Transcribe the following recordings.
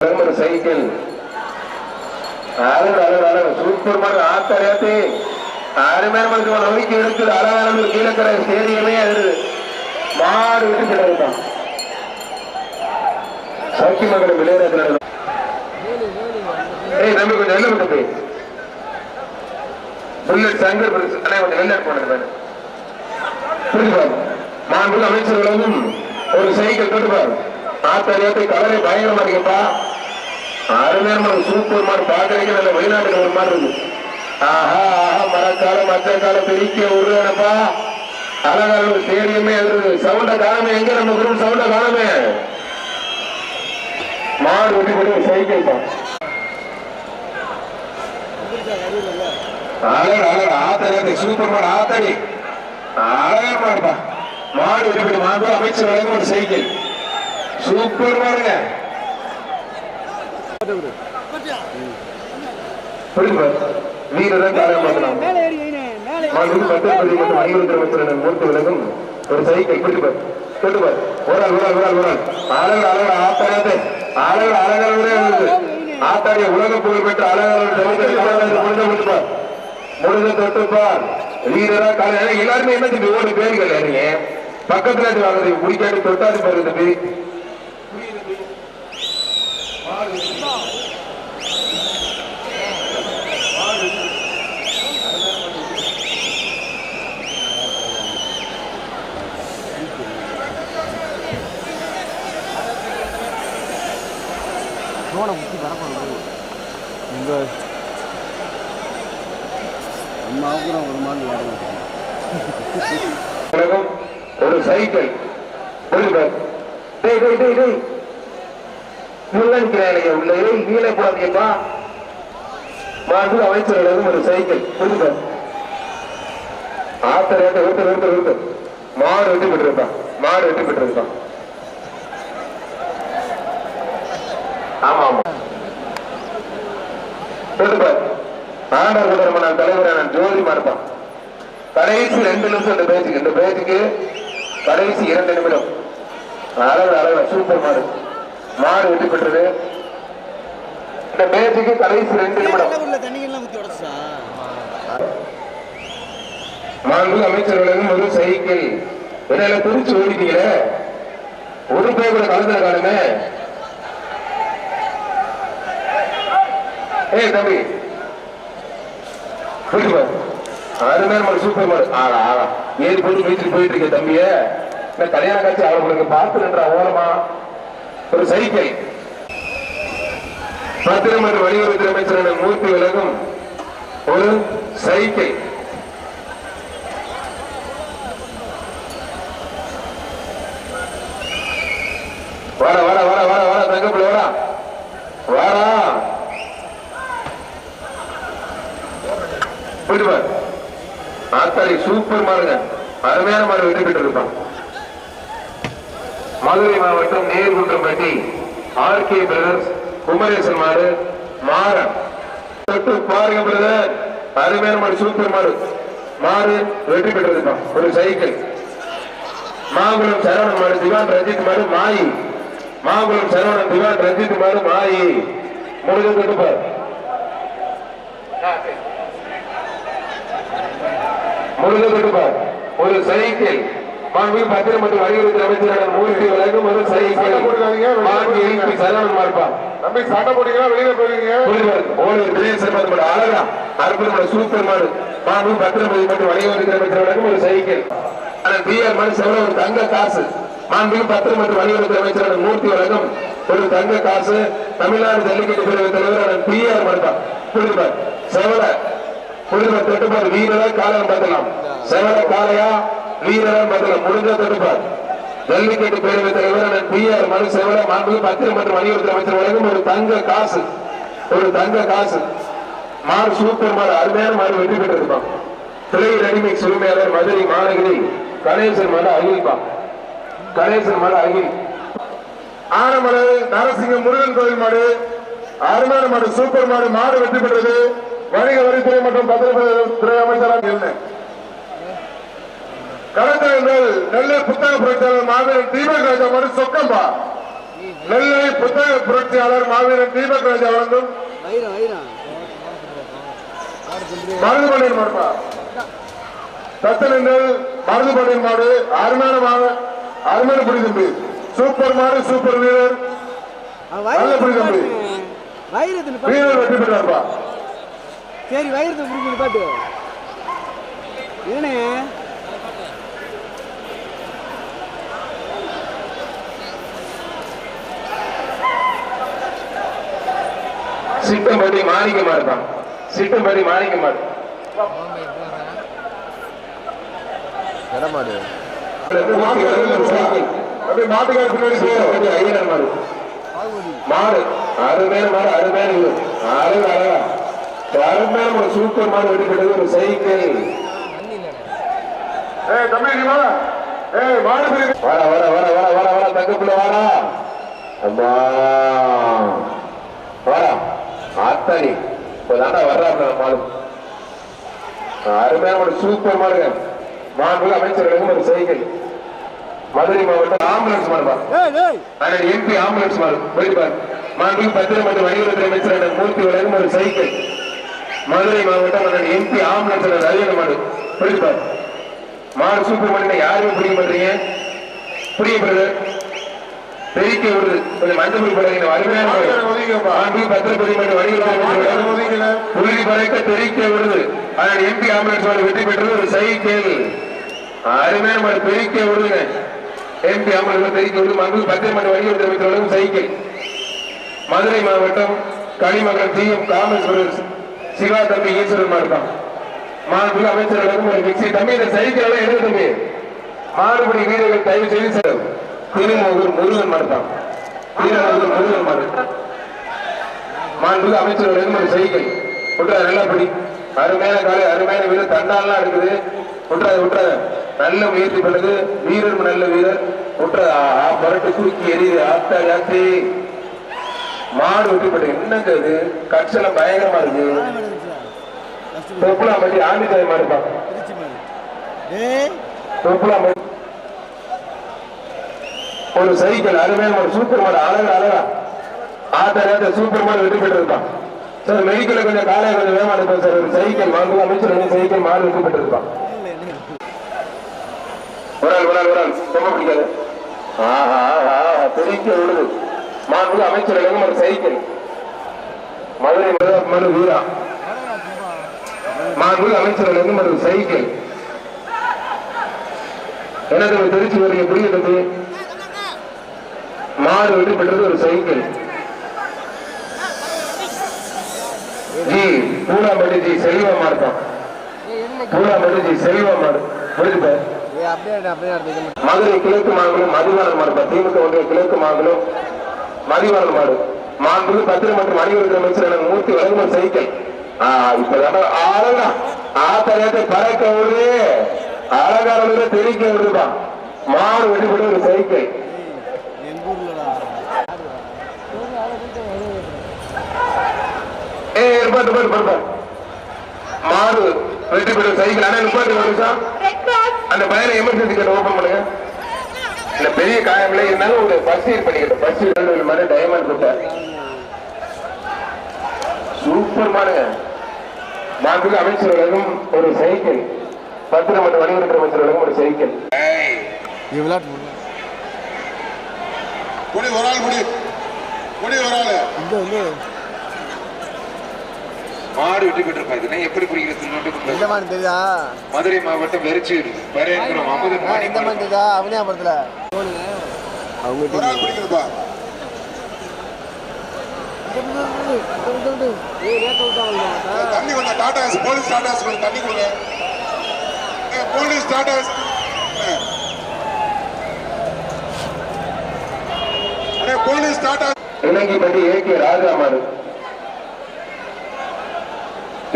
ஒரு சைக்கிள். அழகு அழகு அழகு. சூப்பர் மாதிரி ஆத்தரையாத்தி அருமையான மனுக்கு நம்பிக்கை எடுக்குது அழகான கீழக்கரை ஸ்டேடியமே அது மாடு விட்டு கிடக்குதான் சௌக்கி மகன் விளையாடுறது ஏய் தம்பி கொஞ்சம் வெளில விட்டு போய். புல்லட் சங்கர் பிரதேச- அண்ணே கொஞ்சம் வெளில போனது வேணும் மாண்புள்ள அமைச்சர்களும் ஒரு சைக்கிள் தொட்டுப்பாரு ஆத்தரியத்தை கலரை பயங்கரமா இருக்குப்பா. ஆறு பேர் நம்ம சூப்பர் மாதிரி பாக்குறீங்க நல்ல வெளிநாட்டுல ஒரு மாதிரி இருக்கு. ஆஹா ஆஹா மரக்கால மச்சக்கால பெரிய உருவானப்பா. அழகான ஒரு ஸ்டேடியமே இருக்கு சவுண்ட காலமே எங்க நம்ம குரூப் சவுண்ட காலமே மாடு ஒட்டி போட்டு சைக்கிள் தான் அழகு அழகு ஆத்தடி சூப்பர் மாடு ஆத்தடி. அழகா மாடுப்பா. மாடு ஒட்டி போட்டு மாடு அமைச்சர் வழங்க ஒரு சைக்கிள். சூப்பர் மாடுங்க. ஒரு சைக்கிள் பிடிப்பார் தொட்டுப்பார் ஒரு ஆள் ஒரு ஆள் ஒரு ஆள் ஒரு ஆள். அழகு அழகு அழகு உலக புகழ் பெற்ற தொட்டுப்பார் வீரரா காலை எல்லாருமே என்ன தம்பி ஓடி பேர்கள் நீங்க பக்கத்துல வாங்குறது. குடிக்காட்டி தொட்டாது பாருங்க தம்பி இங்க அம்மாவுக்கு நான் ஒரு மாதிரி வரணும் உலகம் ஒரு சைக்கிள். புரியுது டேய் டேய் டேய் டேய். முள்ளன்கிறாங்க உள்ள ஏய் கீழே மாண்பு அமைச்சர்களும் ஒரு சைக்கிள். புரியுது ஆத்தர் ஏட்ட விட்டு விட்டு விட்டு மாடு வெட்டி விட்டுருப்பான் மாடு வெட்டி விட்டுருப்பான் கடைசி ரெண்டு நிமிஷம் இந்த பேச்சுக்கு இந்த பேச்சுக்கு கடைசி இரண்டு நிமிடம். அழகு அழகு சூப்பர் மாடு. மாடு வெற்றி பெற்றது. இந்த பேச்சுக்கு கடைசி ரெண்டு நிமிடம். மாண்பு அமைச்சர்களும் ஒரு சைக்கிள். என்ன பிரிச்சு ஓடிட்டீங்களே? ஒரு பேர் கூட கலந்துல காணுமே? ஏய் தம்பி. போயிட்டு பாரு. அருமையான மாடு சூப்பர் மாடு ஆடா ஆடா. ஏறி போட்டு வீட்டுக்கு போயிட்டு இருக்க தம்பிய. இந்த கல்யாண காட்சி அவர்களுக்கு பார்த்து நின்றா ஓரமா ஒரு சைக்கிள். பத்திரம் மற்றும் வெளியுறவுத்துறை அமைச்சர் மூர்த்தி விலகும் ஒரு சைக்கிள் வர வர வர வர வர தங்கப்பிள்ள வர வாரா போயிட்டு பாரு ஆத்தாடி சூப்பர் மாடுங்க அருமையான மாடு வெற்றி பெற்று மதுரை மாவட்டம் Nerkundrampatti R K brothers Kumaresan மாடு மாறன். தொட்டு பாருங்க பிரதர் அருமையான மாடு சூப்பர் மாடு. மாடு வெற்றி பெற்று ஒரு சைக்கிள். மாங்குளம் சரவணன் மாடு திவான் ரஞ்சித் மாடு மாயி. மாங்குளம் சரவணன் திவான் ரஞ்சித் மாடு மாயி. முடிஞ்ச தொட்டுப்பார் தொட்டுப்பார் ஒரு சைக்கிள். மாண்பு பத்திரம் மற்றும் வணிகத்துறை அமைச்சரான மூர்த்தி வழங்கும் ஒரு சைக்கிள். மாண்பு எல்பி சரவணன் மார்பார் தம்பி சண்டை போட்டீங்கன்னா வெளியில அழகா. அற்புதமான சூப்பர் மாடு. மாண்பு பத்திரமதி மற்றும் வணிகத்துறை அமைச்சர் வழங்கும் ஒரு சைக்கிள். ஆனால் பிஆர் மணி செவல ஒரு தங்க காசு. மாண்பு பத்திரம் மற்றும் வணிகத்துறை அமைச்சரான மூர்த்தி வழங்கும் ஒரு தங்க காசு. தமிழ்நாடு ஜல்லிக்கட்டு பிரிவு தலைவரான பிஆர் மருதா புரிவர். செவல புரிவர் தொட்டுப்பார் வீரரா காலம் பார்த்தலாம் செவல காலையா வீரரா பார்த்தலாம் முடிஞ்ச தொட்டுப்பார் ஜல்லிக்கட்டு பேரவைத் தலைவர் பி ஆர் மனு சேவல மாண்பு பத்திரம் மற்றும் வணிகத்துறை அமைச்சர் வழங்கும் ஒரு தங்க காசு. ஒரு தங்க காசு. மாடு சூப்பர் மாடு அருமையான மாறு வெற்றி பெற்றிருப்பான். திரை ரெடிமிக்ஸ் உரிமையாளர் மதுரை மாநகரி கணேசன் மலை அகில்பான் கணேசன் மலை அகில் ஆனமலை நரசிங்க முருகன் கோயில் மாடு. அருமையான மாடு சூப்பர் மாடு மாடு வெற்றி பெற்றது. வணிக வரித்துறை மற்றும் பத்திரத்துறை அமைச்சராக என்ன கடந்த நெல்லை புத்தக புரட்சியாளர் மாவீரன் தீபக் ராஜா மாடு சொக்கம்பா. நெல்லை புத்தக புரட்சியாளர் மாவீரன் தீபக் ராஜா வழங்கும் வைரம் வைரம் மருது பண்டியன் மாடுப்பா தத்தனங்கள் மருது பண்டியன் மாடு அருமையான அருமையான பிடி தம்பி. சூப்பர் மாடு சூப்பர் வீரர். நல்ல பிடி தம்பி. வீரர் வெற்றி பெற்றார்ப்பா. சரி வைரத்தை குடிக்கணும் பாட்டு. ஏனே? சிட்டம்பட்டி மாணிக்க மாடுதான் சிட்டம்பட்டி மாணிக்க மாடு கடமாடு அப்படியே மாட்டுக்கார பின்னாடி ஐயனார் மாடு மாடு அருமையான மாடு அருமையான அழகு அழகா. அருமையான ஒரு சூப்பர் மாடு வெடிப்பட்டது ஒரு சைக்கிள் ஏய் தம்பி வா ஏய் மாடு பிடி வர வர வர வர வர வர தங்கப்புல வாடா. அம்மா. வாடா. ஆத்தாடி இப்பதாண்டா வர்றாப்ல மாடு அருமையான ஒரு சூப்பர் மாடுங்க மாண்புல அமைச்சர்களுக்கும் ஒரு சைக்கிள் மதுரை மாவட்டம் ஆம்புலன்ஸ் மாடுபா ஏய் ஏய். ஆனால் எம்பி ஆம்புலன்ஸ் மாடு போயிட்டு பாரு மாண்புக்கு பத்திரம் மற்றும் வணிகத்துறை அமைச்சர் மூர்த்தி வழங்கும் ஒரு சைக்கிள் மதுரை மாவட்டம் அண்ணன் எம்பி ஆம்புலன்ஸ் அரியண மாடு போயிட்டு பாரு மாடு சூப்பர் மாடு யாருமே புரிய மாட்டீங்க புரிய பிரதர் விடுது. கொஞ்சம் மஞ்சள் பொடி போடுறீங்க. ஒதுங்கப்பா மாண்புக்கு பத்திரப்பதி வழங்கும் ஒதுங்கல புள்ளி பறக்க தெரிவிக்க விடுது. ஆனால் எம்பி ஆம்புலன்ஸ் மாடு வெற்றி பெற்றது ஒரு சைக்கிள். அருமையான மாடு. விடுங்க எம்பி ஆம்புலன்ஸ் தெரிவிக்க விடுது. மது பத்திர மாடு வணிகத்துறை அமைச்சர் வழங்கும் சைக்கிள். மதுரை மாவட்டம் டி எம் காமேஸ்வரர் சிவா தம்பி ஈஸ்வரமா இருக்கான் தான் மாண்புள்ள அமைச்சர் ஒரு மிக்சி தம்பி இந்த சைக்கிள் எல்லாம் எடுக்க தம்பி மாறுபடி வீரர்கள் தயவு செய்து சார் திருமூர் முருகன் மாடு தான் திருமூர் முருகன் மாடு மாண்புக்கு அமைச்சர்களுக்கும் ஒரு சைக்கிள் விட்டுறாத நல்லா படி. அருமையான காலை அருமையான வீரர். தண்டாலாம் இருக்குது. விட்டுறாத விட்டுறாத நல்ல முயற்சி பண்ணுது. வீரர் நல்ல வீரர். விட்டுறாத ஆ, ஆ, புரட்டு குறுக்கி எரியுது ஆத்தா யாத்தி மாடு வெட்டிப்பட்டு என்னங்க இது? கட்செல்லாம் பயங்கரமா இருக்கு. தொப்புலாம்பட்டி மட்டி மாடுப்பா தாய் மாடு ஏய் தொப்புலாம்பட்டி ஒரு சைக்கிள் அருமையான ஒரு சூப்பர் மாடு அழகா அழகா. ஆத்த சூப்பர் மாடு வெற்றி பெற்றிருப்பான் சார் மெடிக்கல கொஞ்சம் காலையை கொஞ்சம் வேகமா அனுப்புங்க சார். ஒரு சைக்கிள் வாங்க அமைச்சர் வந்து சைக்கிள் மாடு வெற்றி பெற்றிருப்பான் ஒரு ஆள் ஒரு ஆள் ஒரு ஆள். ரொம்ப பிடிக்காது. ஆஹா ஆஹா தெரிவிக்க விடுது மாண்பு அமைச்சர் வழங்கும் ஒரு சைக்கிள் மதுரை மது- மனு வீரா. மாண்பு அமைச்சர் வழங்கும் ஒரு சைக்கிள் எனக்கு ஒரு திருச்சி வரீங்க புரிய தம்பி மாடு வெற்றி பெற்றது ஒரு cycle. G Pulampatti G Selva மாடுதான் Poolampatti G Selva மாடு புரியுது ஏய் அப்படியே ஆடு, அப்படியே ஆடு. மதுரை கிழக்கு மாநிலம் மதிவாளன் மாடு திமுக ஒன்றிய கிழக்கு மாநிலம் மதிவாளன் மாடு. மாண்புக்கு பத்திரம் மற்றும் வணிகத்துறை அமைச்சர் எனக்கு மூர்த்தி வழங்கும் ஒரு சைக்கிள் இப்ப அழகா. ஆத்தரத்தை பறக்க விடுது அழகான தெரிவிக்க விடுதுப்பா மாடு வெட்டிப்பட்டு ஒரு சைக்கிள். ஏ இருப்பாட்டு பாட்டு பாட்டு மாடு வெற்றி பெற்ற சைக்கிள். ஆனா நிப்பாட்டு அந்த பையனை எமர்ஜென்சி கேட்ட ஓபன் பண்ணுங்க. இந்த பெரிய காயம்ல இருந்தாலும் ஒரு பஸ் ஏர் பண்ணிக்கிட்டோம் பஸ் ஏர் மாதிரி டைமண்ட் கொடுத்த சூப்பர் மாடுங்க மாண்புக்கு அமைச்சர் வழங்கும் ஒரு சைக்கிள். பத்திரம் மற்றும் வணிகத்துறை அமைச்சர் வழங்கும் ஒரு சைக்கிள். ஒரு ஆள் முடி முடி ஒரு ஆள். இங்க வந்து மாடு வெற்றி பெற்றிருப்பாங்க எப்படி பிடிக்கிறது எந்த மாதிரி தெரியுதா? மதுரை மாவட்டம் வெறிச்சூர் வரையறுக்கிறோம் அமுதன் ஆ, இந்த மாதிரி தெரியுதா? அவனியாபுரத்துல அவங்க தண்ணி கொஞ்சம் டாடா போலீஸ் டாடா தண்ணி கொடுங்க. ஏ, போலீஸ் டாடா போலீஸ் டாடா இலங்கிப்பட்டி ஏகே ராஜா மாடு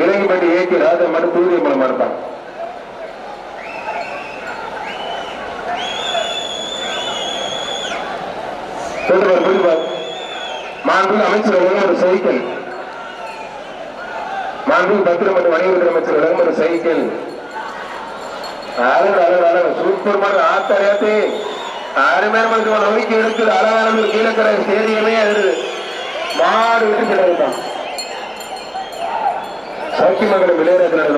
இலங்கிப்பட்டி ஏகே ராஜா மாடு தூரியம்மன் மாடு தான் அமைச்சர் ஒரு சைக்கிள். மாண்புமிகு பத்திரம் மற்றும் வணிகத்துறை அமைச்சர் ஒரு சைக்கிள். அழகு அழகு அழகு. சூப்பர் மாடு ஆத்தாரியாத்தே அருமையான மனுஷன் ஒதுக்கி எடுத்து அழகான கீழக்கரை ஸ்டேடியமே அது. மாடு விட்டு கிடக்குதான். சௌக்கியமங்கலம் விளையாடுறாங்க